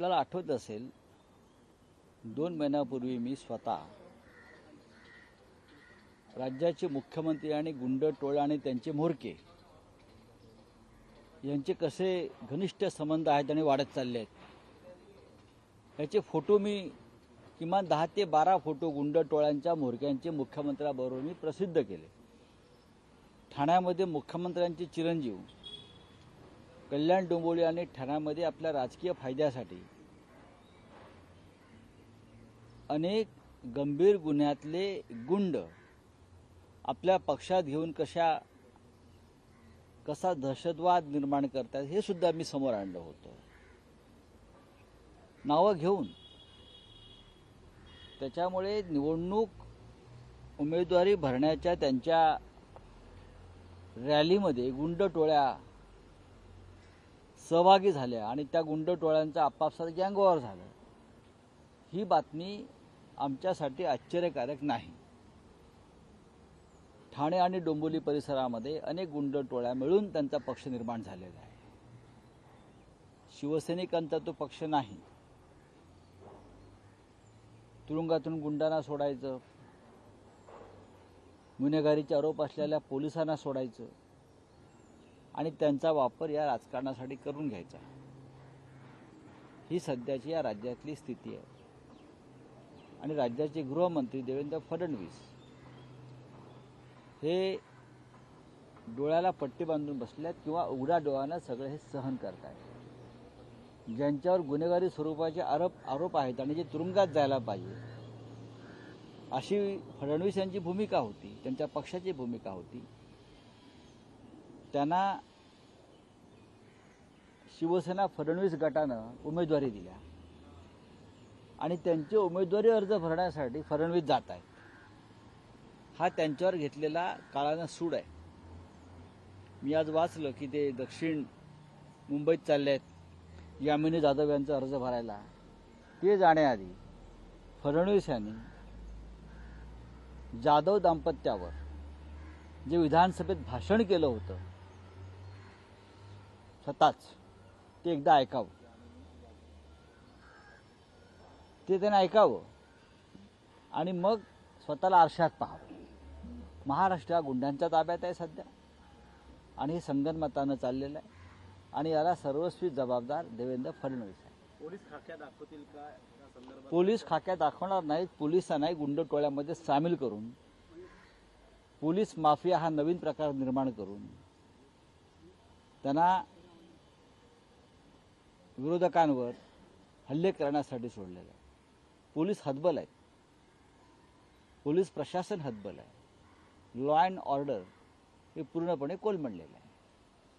आपल्याला आठवत असेल दोन महिन्यापूर्वी मी स्वतः राज्याचे मुख्यमंत्री आणि गुंड टोळा आणि त्यांचे म्होरके यांचे कसे घनिष्ठ संबंध आहेत आणि वाढत चालले आहेत याचे फोटो मी किमान दहा ते बारा फोटो गुंड टोळ्यांच्या म्होरक्यांचे मुख्यमंत्र्याबरोबर मी प्रसिद्ध केले. ठाण्यामध्ये मुख्यमंत्र्यांचे चिरंजीव कल्याण डोंबोली आणि ठाण्यामध्ये आपल्या राजकीय फायद्यासाठी अनेक गंभीर गुन्ह्यातले गुंड आपल्या पक्षात घेऊन कशा कसा दहशतवाद निर्माण करतात हे सुद्धा मी समोर आणलं होतं. नावं घेऊन. त्याच्यामुळे निवडणूक उमेदवारी भरण्याच्या त्यांच्या रॅलीमध्ये गुंड टोळ्या सहभागी झाल्या आणि त्या गुंड टोळ्यांचा आपापसात गँगवॉर झालं. ही बातमी आमच्यासाठी आश्चर्यकारक नाही. ठाणे आणि डोंबिवली परिसरामध्ये अनेक गुंड टोळ्या मिळून त्यांचा पक्ष निर्माण झालेला आहे. शिवसैनिकांचा तो पक्ष नाही. तुरुंगातून गुंडांना सोडायचं. गुन्हेगारीचे आरोप असलेल्या पोलिसांना सोडायचं. आणि त्यांचा वापर या राजकारणासाठी करून घ्यायचा. ही सध्याची या राज्यातली स्थिती आहे. आणि राज्याचे गृहमंत्री देवेंद्र फडणवीस हे डोळ्याला पट्टी बांधून बसल्यात किंवा उघड्या डोळ्यानं सगळं हे सहन करतायत ज्यांच्यावर गुन्हेगारी स्वरूपाचे आरोप आरोप आहेत आणि जे तुरुंगात जायला पाहिजे. अशी फडणवीस यांची भूमिका होती त्यांच्या पक्षाची भूमिका होती. त्यांना शिवसेना फडणवीस गटानं उमेदवारी दिल्या. आणि त्यांचे उमेदवारी अर्ज भरण्यासाठी फडणवीस जात आहेत. हा त्यांच्यावर घेतलेला काळानं सूड आहे. मी आज वाचलं की ते दक्षिण मुंबईत चालले आहेत. यामिनी जाधव यांचा अर्ज भरायला. ते जाण्याआधी फडणवीस यांनी जाधव दाम्पत्यावर जे विधानसभेत भाषण केलं होतं स्वतःच. ते एकदा ऐकावं. ते त्याने ऐकावं. आणि मग स्वतःला आरशात पाहावं. महाराष्ट्र हा गुंडांच्या ताब्यात आहे सध्या. आणि हे संगनमतानं चाललेलं आहे. आणि याला सर्वस्वी जबाबदार देवेंद्र फडणवीस आहे. पोलीस खाक्या दाखवतील का? पोलीस खाक्या दाखवणार नाहीत. पोलिसांनाही गुंड टोळ्यामध्ये सामील करून पोलीस माफिया हा नवीन प्रकार निर्माण करून त्यांना विरोधकांवर हल्ले करण्यासाठी सोडलेलं आहे. पोलीस हतबल आहेत पोलीस प्रशासन हतबल आहे. लॉ अँड ऑर्डर हे पूर्णपणे कोलमडलेलं आहे.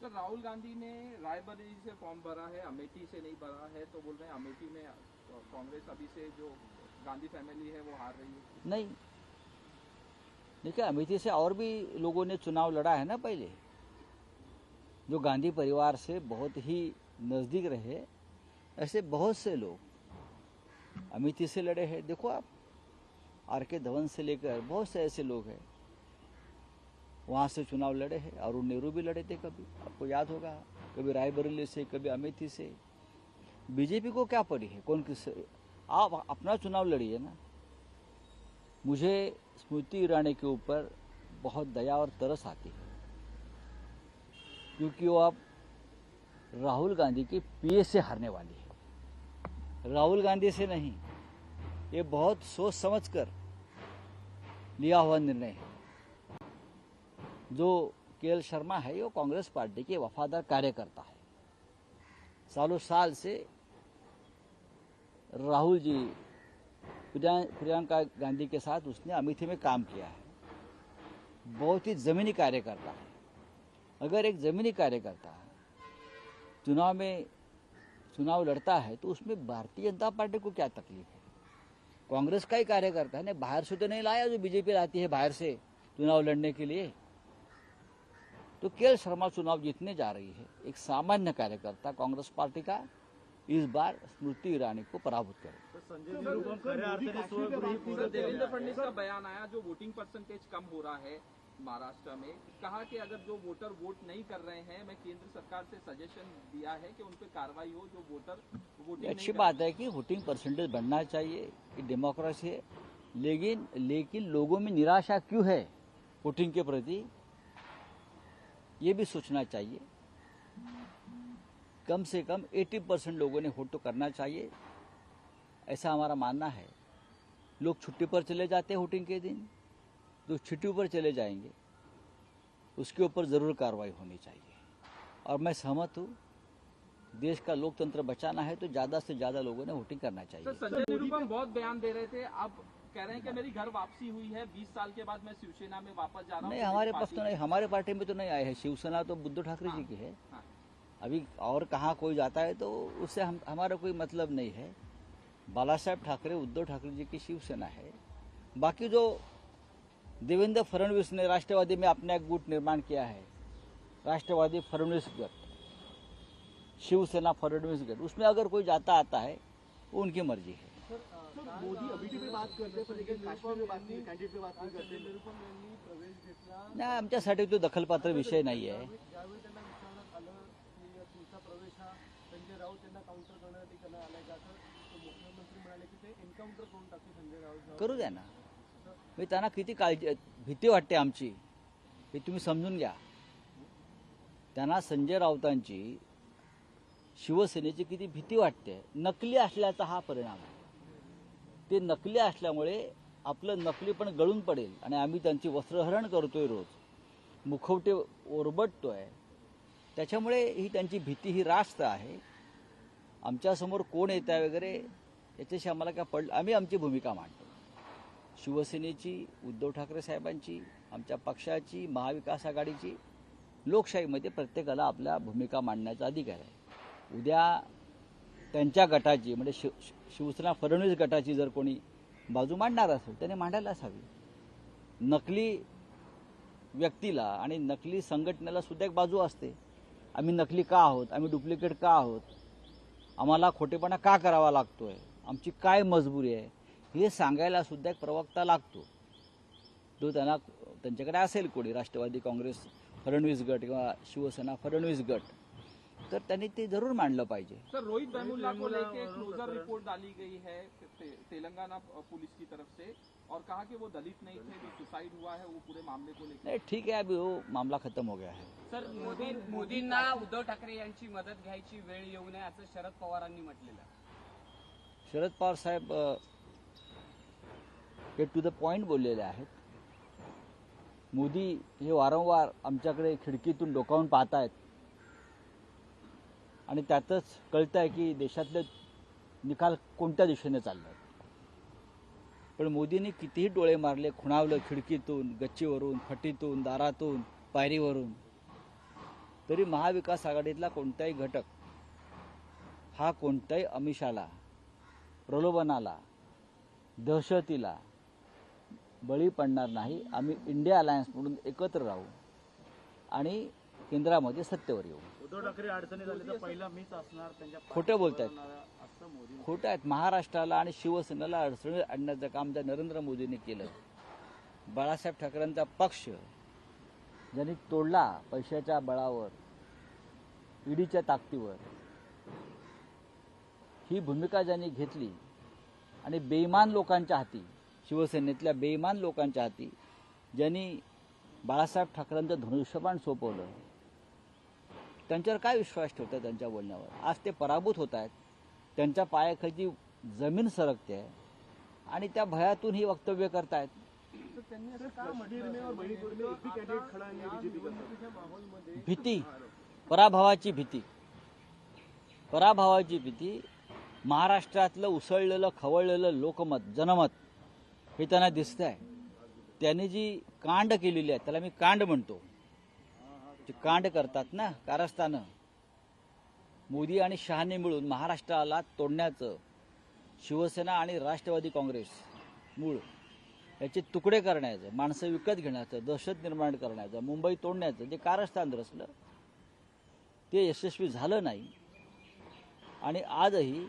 सर राहुल गांधी ने रायबरेली से फॉर्म भरा है अमेठी से नहीं भरा है तो बोल रहे हैं अमेठी में कांग्रेस अभी से जो गांधी फैमिली है वो हार रही है. नहीं. देखिए अमेठी से और भी लोगों ने चुनाव लड़ा है ना पहले. जो गांधी परिवार से बहुत ही नज़दीक रहे, ऐसे बहुत से लोग अमेठी से लड़े हैं। देखो आप आर के धवन से लेकर बहुत से ऐसे लोग हैं। वहाँ से चुनाव लड़े हैं, अरुण नेहरू भी लड़े थे कभी। आपको याद होगा, कभी रायबरेली से, कभी अमेठी से। बीजेपी को क्या पड़ी है? कौन किस आप अपना चुनाव लड़िए ना। मुझे स्मृति ईरानी के ऊपर बहुत दया और तरस आती है। क्योंकि वो अब राहुल गांधी की पीए से हारने वाली है। राहुल गांधी से नहीं, ये बहुत सोच समझकर लिया हुआ निर्णय है। जो के शर्मा है वो कांग्रेस पार्टी के वफादार कार्यकर्ता है। सालों साल से राहुल जी प्रियंका गांधी के साथ उसने अमेठी में काम किया है। बहुत ही जमीनी कार्यकर्ता है। अगर एक जमीनी कार्यकर्ता चुनाव में चुनाव लड़ता है तो उसमें भारतीय जनता पार्टी को क्या तकलीफ़ है? कांग्रेस का ही कार्यकर्ता है। ना बाहर से तो नहीं लाया जो बीजेपी लाती है बाहर से चुनाव लड़ने के लिए। तो के शर्मा चुनाव जीतने जा रही है। एक सामान्य कार्यकर्ता कांग्रेस पार्टी का इस बार स्मृति ईरानी को पराभूत सर पूर्ण देवेंद्र फडणवीस का बयान आया जो वोटिंग परसेंटेज कम हो रहा है। महाराष्ट्र में कहा कि अगर जो वोटर वोट नहीं कर रहे हैं मैं केंद्र सरकार से सजेशन दिया है कि उन पर कार्रवाई हो जो वोटर वोटिंग अच्छी बात है कि वोटिंग परसेंटेज बढ़ना चाहिए डेमोक्रेसी है। लेकिन लेकिन लोगों में निराशा क्यों है वोटिंग के प्रति? ये भी सोचना चाहिए। कम से कम 80 परसेंट लोगों ने वोट तो करना चाहिए। ऐसा हमारा मानना है। लोग छुट्टी पर चले जाते हैं वोटिंग के दिन। जो छुट्टी पर चले जाएँगे। उसके ऊपर ज़रूर कार्रवाई होनी चाहिए। और मैं सहमत हूँ देश का लोकतंत्र बचाना है तो ज़्यादा से ज़्यादा लोगों ने वोटिंग करना चाहिए। संजय निरुपम बहुत बयान दे रहे थे। अब कह रहे हैं कि मेरी घर वापसी हुई है 20 साल के बाद मैं शिवसेना में वापस जा रहा हूँ। नहीं तो हमारे पास तो नहीं हमारे पार्टी में तो नहीं आए हैं। शिवसेना तो उद्धव ठाकरे जी की है। हाँ। अभी और कहाँ कोई जाता है तो उससे हम हमारा कोई मतलब नहीं है। बाला साहेब ठाकरे उद्धव ठाकरे जी की शिवसेना है। बाकी जो देवेंद्र फडणवीस ने राष्ट्रवादी में अपना एक गुट निर्माण किया है राष्ट्रवादी फडणवीस गट शिवसेना फडणवीस गट उसमें अगर कोई जाता आता है वो उनकी मर्जी है. मोदी अमेठी पे बात करते हैं, पर लेकिन काश्मीर में बात नहीं आमच्यासाठी तो दखलपात्र विषय नाही आहे. हा करू द्या ना. मी त्यांना किती काळजी भीती वाटते आमची हे तुम्ही समजून घ्या. त्यांना संजय राऊतांची शिवसेनेची किती भीती वाटते. नकली असल्याचा हा परिणाम आहे. ते नकली असल्यामुळे आपलं नकली पण गळून पडेल आणि आम्ही त्यांची वस्त्रहरण करतोय रोज. मुखवटे ओरबटतोय. त्याच्यामुळे ही त्यांची भीती ही रास्त आहे. आमच्यासमोर कोण येत आहे वगैरे याच्याशी आम्हाला काय पडलं आम्ही आमची भूमिका मांडतो. शिवसेनेची उद्धव ठाकरे साहेबांची आमच्या पक्षाची महाविकास आघाडीची लोकशाहीमध्ये प्रत्येकाला आपल्या भूमिका मांडण्याचा अधिकार आहे. उद्या त्यांच्या गटाची म्हणजे शिव शिवसेना फडणवीस गटाची जर कोणी बाजू मांडणार असेल त्याने मांडायलाच हवी नकली व्यक्तीला आणि नकली संघटनेला सुद्धा एक बाजू असते. आम्ही नकली का आहोत? आम्ही डुप्लिकेट का आहोत? आम्हाला खोटेपणा का करावा लागतो आहे आमची काय मजबुरी आहे? हे सांगायला सुद्धा एक प्रवक्ता लागतो. तो त्यांना त्यांच्याकडे असेल कोणी राष्ट्रवादी काँग्रेस फडणवीस गट किंवा शिवसेना फडणवीस गट तर त्यांनी ते जरूर मांडलं पाहिजे. सर रोहित वेमुला को लेके क्लोजर रिपोर्ट डाली गई है ते, तेलंगाना पुलिस की तरफ से और कहा कि वो दलित नहीं थे जो सुसाइड हुआ है वो पूरे मामले को लेकर नाही ठीक आहे अभी वो मामला खतम हो गया है। सर मोदी मोदींना उद्धव ठाकरे यांची मदत घ्यायची वेळ येऊ नये असं शरद पवारांनी म्हटलेलं. शरद पवार साहेब हे टू द पॉईंट बोललेले आहेत. मोदी हे वारंवार आमच्याकडे खिडकीतून डोकावून पाहत आहेत आणि त्यातच कळतं आहे की देशातले निकाल कोणत्या दिशेने चालले आहेत पण मोदींनी कितीही डोळे मारले खुणावलं खिडकीतून गच्चीवरून फटीतून दारातून पायरीवरून. तरी महाविकास आघाडीतला कोणताही घटक हा कोणत्याही अमिषाला प्रलोभनाला दहशतीला बळी पडणार नाही. आम्ही इंडिया अलायन्स म्हणून एकत्र राहू. आणि केंद्रामध्ये सत्तेवर येऊ. उद्धव ठाकरे अडचणीत आले तर पहिला मीच असणार त्यांच्या खोटं बोलतायत. खोटं आहेत. महाराष्ट्राला आणि शिवसेनेला अडचणीत आणण्याचं काम ज्या नरेंद्र मोदींनी केलं बाळासाहेब ठाकरेंचा पक्ष ज्यांनी तोडला पैशाच्या बळावर ईडीच्या ताकदीवर ही भूमिका ज्यांनी घेतली आणि बेईमान लोकांच्या हाती शिवसेनेतल्या बेईमान लोकांच्या हाती ज्यांनी बाळासाहेब ठाकरेंचं धनुष्यबाण सोपवलं. त्यांच्यावर काय विश्वास ठेवतात त्यांच्या बोलण्यावर? आज ते पराभूत होत आहेत. त्यांच्या पायाखाली जमीन सरकते आहे. आणि त्या भयातून ही वक्तव्य करतायत. त्यांनी भीती पराभवाची भीती. पराभवाची भीती महाराष्ट्रातलं उसळलेलं खवळलेलं लोकमत जनमत. हे त्यांना दिसतंय. आहे त्यांनी जी कांड केलेली आहे त्याला मी कांड म्हणतो. जे कांड करतात ना कारस्थानं मोदी आणि शहाने मिळून महाराष्ट्राला तोडण्याचं शिवसेना आणि राष्ट्रवादी काँग्रेस मूळ याचे तुकडे करण्याचं माणसं विकत घेण्याचं दहशत निर्माण करण्याचं मुंबई तोडण्याचं जे कारस्थान रचलं ते यशस्वी झालं नाही. आणि आजही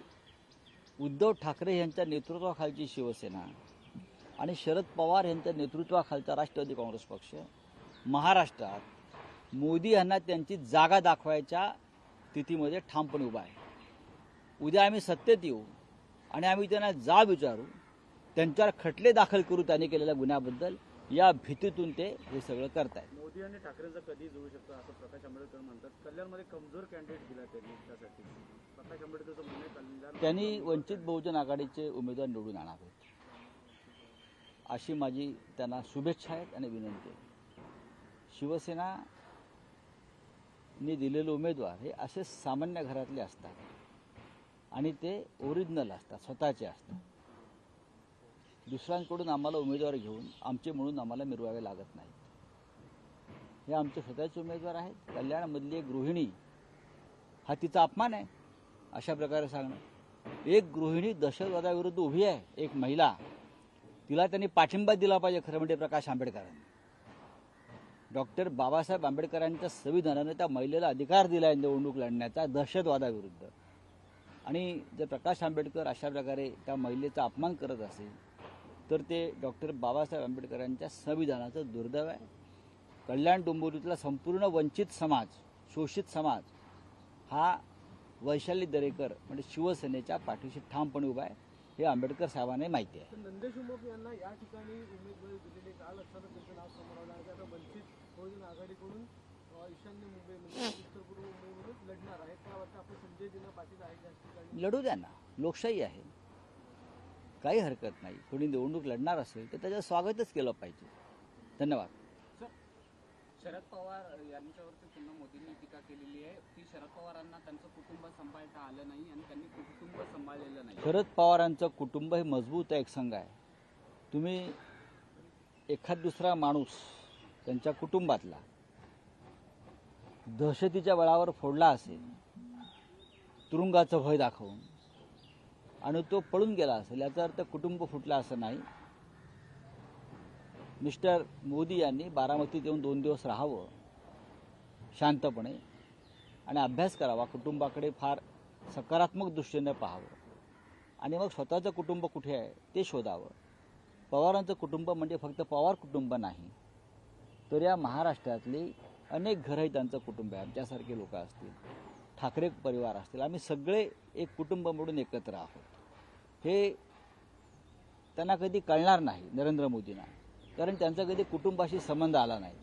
उद्धव ठाकरे यांच्या नेतृत्वाखालची शिवसेना आणि शरद पवार यांच्या नेतृत्वाखालचा राष्ट्रवादी काँग्रेस पक्ष. महाराष्ट्रात मोदी यांना त्यांची जागा दाखवायच्या स्थितीमध्ये ठामपणे उभा आहे. उद्या आम्ही सत्तेत येऊ आणि आम्ही त्यांना जाब विचारू त्यांच्यावर खटले दाखल करू त्यांनी केलेल्या गुन्ह्याबद्दल या भीतीतून ते हे सगळं करतायत. मोदी आणि ठाकरेंचा कधी जुळू शकतो असं प्रकाश आंबेडकर म्हणतात. कल्याणमध्ये कमजोर कॅन्डिडेट दिला त्यांनी त्यासाठी. प्रकाश आंबेडकरचं म्हणणं आहे कल्याण त्यांनी वंचित बहुजन आघाडीचे उमेदवार निवडून आणावेत अशी माझी त्यांना शुभेच्छा आहेत आणि विनंती आहे शिवसेना ने दिलेले उमेदवार हे असे सामान्य घरातले असतात आणि ते ओरिजिनल असतात स्वतःचे असतात. दुसऱ्यांकडून आम्हाला उमेदवार घेऊन आमचे म्हणून आम्हाला मिरवावे लागत नाही हे आमचे स्वतःचे उमेदवार आहेत. कल्याणमधली एक गृहिणी हा तिचा अपमान आहे अशा प्रकारे सांगणं. एक गृहिणी दहशतवादाविरुद्ध उभी आहे एक महिला. तिला त्यांनी पाठिंबा दिला पाहिजे खरं म्हणजे प्रकाश आंबेडकरांनी. डॉक्टर बाबासाहेब आंबेडकरांच्या संविधानाने त्या महिलेला अधिकार दिला आहे निवडणूक लढण्याचा दहशतवादाविरुद्ध. आणि जर प्रकाश आंबेडकर अशा प्रकारे त्या महिलेचा अपमान करत असेल तर ते डॉक्टर बाबासाहेब आंबेडकरांच्या संविधानाचं दुर्दैव आहे. कल्याण डोंबिवलीतला संपूर्ण वंचित समाज शोषित समाज हा वैशाली दरेकर म्हणजे शिवसेनेच्या पाठीशी ठामपणे उभा आहे. हे आंबेडकर साहेबांना माहिती आहे. नंदेश उमप यांना या ठिकाणी उमेदवारी दिलेली काल असताना त्यांचं नाव समोर आलं. आहे आता वंचित बहुजन आघाडीकडून ईशान्य मुंबई म्हणजे उत्तर पूर्व मुंबईमधून लढणार आहे. आपले संजय दिना पाटील ठिकाणी. लढू द्या ना. लोकशाही आहे. काही हरकत नाही. कोणी निवडणूक लढणार असेल तर त्याचं स्वागतच केलं पाहिजे. धन्यवाद. शरद पवार यांच्यावरती पुन्हा मोदींनी टीका केलेली आहे. की शरद पवारांना त्यांचं कुटुंब सांभाळता आलं नाही आणि त्यांनी कुटुंब सांभाळलेलं नाही. शरद पवारांचं कुटुंब हे मजबूत एक संघ आहे. तुम्ही एखाद दुसरा माणूस त्यांच्या कुटुंबातला दहशतीच्या बळावर फोडला असेल तुरुंगाचं भय दाखवून आणि तो पळून गेला असेल याचा अर्थ कुटुंब फुटला असं नाही. मिस्टर मोदी यांनी बारामतीत येऊन दोन दिवस राहावं शांतपणे आणि अभ्यास करावा कुटुंबाकडे फार सकारात्मक दृष्टीने पाहावं. आणि मग स्वतःचं कुटुंब कुठे आहे ते शोधावं. पवारांचं कुटुंब म्हणजे फक्त पवार कुटुंब नाही तर या महाराष्ट्रातली अनेक घरंही त्यांचं कुटुंब आहे. आमच्यासारखे लोक असतील ठाकरे परिवार असतील आम्ही सगळे एक कुटुंब म्हणून एकत्र आहोत. हे त्यांना कधी कळणार नाही नरेंद्र मोदींना. कारण त्यांचा कधी कुटुंबाशी संबंध आला नाही.